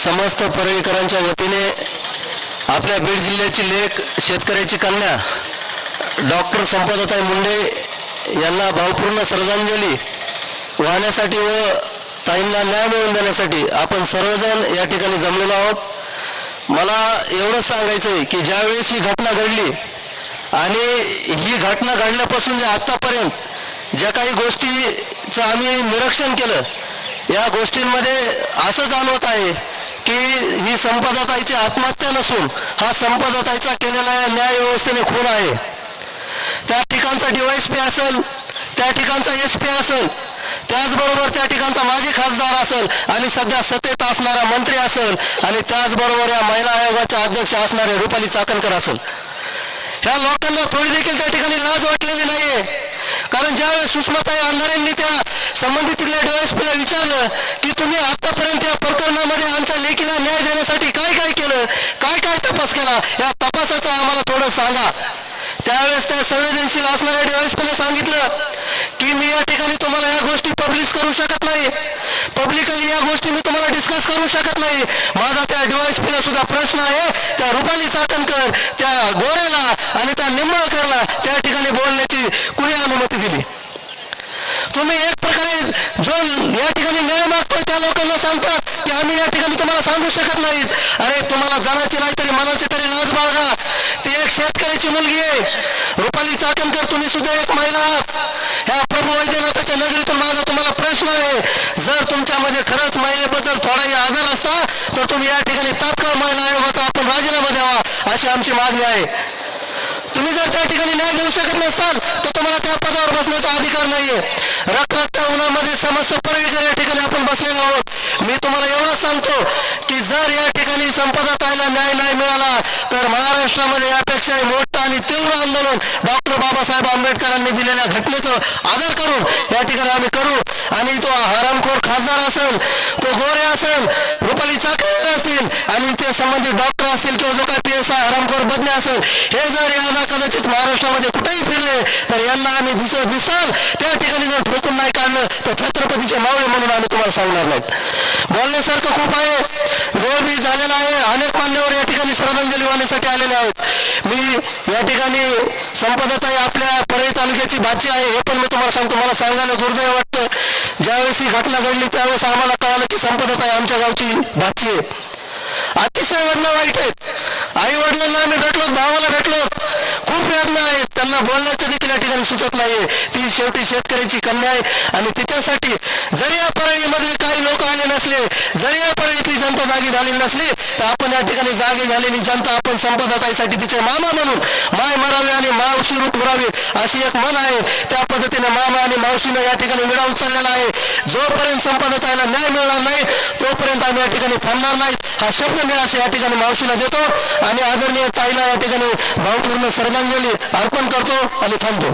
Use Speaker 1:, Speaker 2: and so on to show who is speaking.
Speaker 1: समस्त परळीकरांच्या वतीने आपल्या बीड जिल्ह्याची लेख शेतकऱ्याची कन्या डॉक्टर संपदाताई मुंडे यांना भावपूर्ण श्रद्धांजली वाहण्यासाठी व ताईंना न्याय मिळवून देण्यासाठी आपण सर्वजण या ठिकाणी जमलेलो आहोत. मला एवढंच सांगायचं आहे की ज्यावेळेस ही घटना घडली आणि ही घटना घडल्यापासून जे आत्तापर्यंत ज्या काही गोष्टीचं आम्ही निरीक्षण केलं या गोष्टींमध्ये असं जाणवत आहे की ही संपदाताईची आत्महत्या नसून हा संपदाताईचा केलेला या न्याय व्यवस्थेने खून आहे. त्या ठिकाणचा डीवायस पी असेल त्या ठिकाणचा एस पी असेल त्याचबरोबर त्या ठिकाणचा माजी खासदार असेल आणि सध्या सत्तेत असणारा मंत्री असेल आणि त्याचबरोबर या महिला आयोगाच्या अध्यक्ष असणारे रुपाली चाकणकर असेल. ह्या लोकांना थोडी देखील त्या ठिकाणी लाज वाटलेली नाहीये. कारण ज्यावेळेस सुषमाताई अंधारेंनी त्या संबंधितल्या डीवायसपीला विचारलं की तुम्ही आतापर्यंत या प्रकरणामध्ये आमच्या लेखीला न्याय देण्यासाठी काय काय केलं काय काय तपास केला. या तपासाचं आम्हाला थोडं सांगा. त्यावेळेस त्या संवेदनशील असणाऱ्या डीवायसपीने सांगितलं की मी या ठिकाणी तुम्हाला या गोष्टी पब्लिश करू शकत नाही. पब्लिकली या गोष्टी मी तुम्हाला डिस्कस करू शकत नाही. माझा त्या डीवायसपीला सुद्धा प्रश्न आहे. त्या रुपाली चाकणकर त्या गोऱ्याला आणि त्या निंबाळकरला त्या ठिकाणी बोलण्याची कुणी अनुमती दिली? तुम्ही एक प्रकारे जो या ठिकाणी न्याय मागतोय त्या लोकांना सांगता आम्ही या ठिकाणी तुम्हाला सांगू शकत नाहीत. अरे तुम्हाला जाण्याची नाही तरी मनाची तरी लाज बाळगा. ती एक शेतकऱ्याची मुलगी आहे. रुपाली चाकणकर तुम्ही सुद्धा एक महिला. आहात ह्या प्रभू वैद्यनाथाच्या नगरीतून माझा तुम्हाला प्रश्न आहे. जर तुमच्यामध्ये खरंच महिलेबद्दल थोडाही आधार असता तर तुम्ही या ठिकाणी तात्काळ महिला आयोगाचा आपण राजीनामा द्यावा अशी आमची मागणी आहे. तुम्ही जर त्या ठिकाणी न्याय देऊ शकत नसाल तर तुम्हाला त्या पदावर बसण्याचा अधिकार नाहीये. रक्तच्या उन्हामध्ये समस्त परळीकर या ठिकाणी आपण बसलेलो आहोत. मी तुम्हाला एवढंच सांगतो की जर या ठिकाणी संपदा ताईला न्याय नाही मिळाला तर महाराष्ट्रामध्ये यापेक्षाही मोठ आणि तीव्र आंदोलन डॉक्टर बाबासाहेब आंबेडकरांनी दिलेल्या घटनेचं आदर करून या ठिकाणी आम्ही करू. आणि तो हरामखोर खासदार असेल तो गोरे असेल रुपाली चाकरे असतील आणि ते संबंधित डॉक्टर असतील किंवा जो काय पी एस आय हरामखोर बदले असेल हे जर यांना कदाचित महाराष्ट्रामध्ये कुठेही फिरले तर यांना आम्ही दिसत दिसताल त्या ठिकाणी जर ठोकून नाही काढलं तर छत्रपतीचे मावळे म्हणून आम्ही तुम्हाला सांगणार नाहीत बोलण्यासारखं खूप आहे. वेळ बी झालेला आहे. अनेक मान्यवर या ठिकाणी श्रद्धांजली वाहण्यासाठी आलेले आहेत. मी या ठिकाणी संपदाताई आपल्या परळी तालुक्याची भाची आहे हे पण मी तुम्हाला सांगतो. मला सांगायला दुर्दैव वाटतं. ज्यावेळेस ही घटना घडली त्यावेळेस आम्हाला कळालं की संपदाताई आमच्या गावची भाची आहे. अतिशय वेदना वाईट आहेत. आई वडिलांना आम्ही भेटलो भावाला भेटलो. खूप वेदना आहेत. त्यांना बोलण्याचं देखील या ठिकाणी सुचत नाहीये. ती शेवटी शेतकऱ्याची कन्या आहे. आणि तिच्यासाठी जरी या परळीमध्ये काही लोक आले नसले जरी या जनता जागी झालेली नसली तर आपण या ठिकाणी जागी झालेली जनता आपण संपदाताईसाठी तिचे मामा म्हणून माय मरावी आणि मावशी रूप उरावे अशी एक मन आहे. त्या पद्धतीने मामा आणि मावशीनं या ठिकाणी विडा उचललेला आहे. जोपर्यंत संपदाताईला न्याय मिळणार नाही तोपर्यंत आम्ही या ठिकाणी थांबणार नाही. हा शब्द मी असे या ठिकाणी मावशीला देतो आणि आदरणीय ताईला या ठिकाणी भावपूर्ण श्रद्धांजली अर्पण करतो आणि थांबतो.